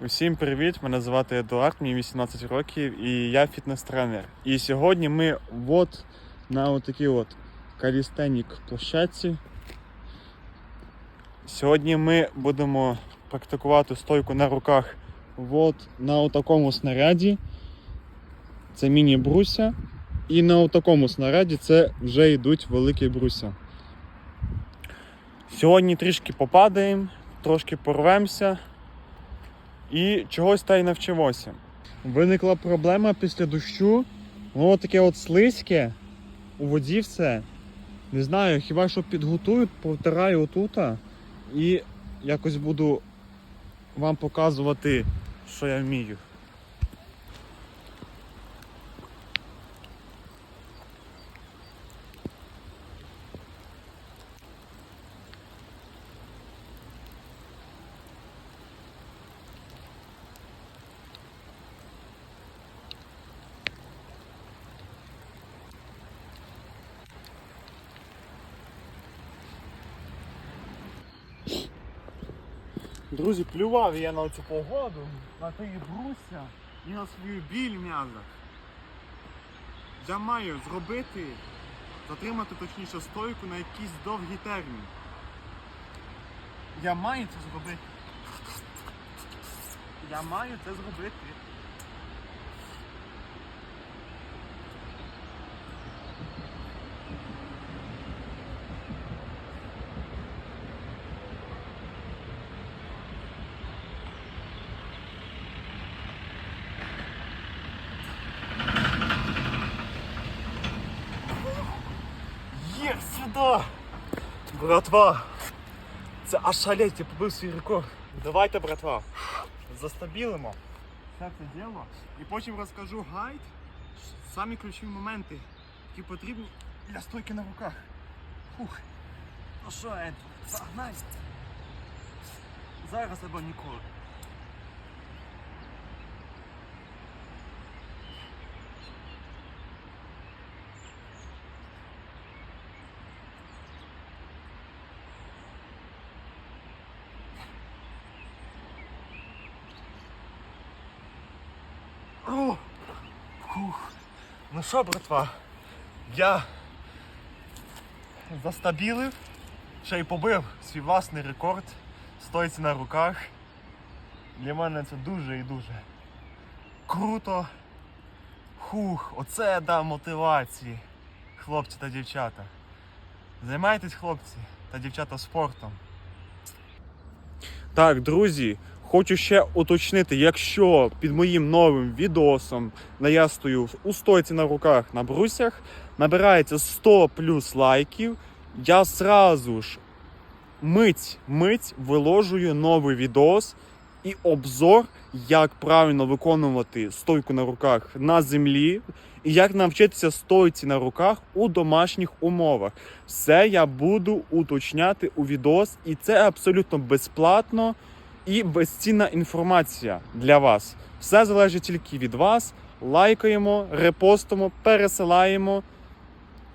Усім привіт! Мене звати Едуард, мені 18 років і я фітнес-тренер. І сьогодні ми от на отакій от калістенік площадці. Сьогодні ми будемо практикувати стойку на руках от на такому снаряді. Це міні-бруся. І на такому снаряді це вже йдуть великі бруся. Сьогодні трішки попадаємо, трошки порвемося і чогось та й навчимося. Виникла проблема після дощу. Воно таке от слизьке, у воді все. Не знаю, хіба що підготую, повтираю отута і якось буду вам показувати, що я вмію. Друзі, плював я на цю погоду, на тої бруся і на свою біль м'яза. Я маю зробити, затримати точніше стойку на якийсь довгий термін. Я маю це зробити. Я маю це зробити. Є, сюди! Братва! Це аж шалеть, я побив свій рекорд. Давайте, братва, застабілимо все це діло і потім розкажу гайд, самі ключові моменти, які потрібні для стойки на руках. Фух. Ну що, Ед, загнай. Зараз або ніколи. О! Фух. Ну що, братва, я застабілив, ще й побив свій власний рекорд, стоїться на руках. Для мене це дуже і дуже круто. Хух, оце да мотивації, хлопці та дівчата. Займайтесь, хлопці та дівчата спортом. Так, друзі, хочу ще уточнити, якщо під моїм новим відосом, на я стою у стойці на руках на брусях, набирається 100 плюс лайків, я сразу ж мить, мить виложую новий відос і обзор, як правильно виконувати стойку на руках на землі, і як навчитися стойці на руках у домашніх умовах. Все я буду уточняти у відос, і це абсолютно безплатно і безцінна інформація для вас. Все залежить тільки від вас. Лайкаємо, репостимо, пересилаємо,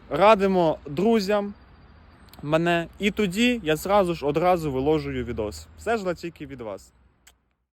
радимо друзям мене. І тоді я зразу ж одразу виложую відос. Все ж тільки від вас.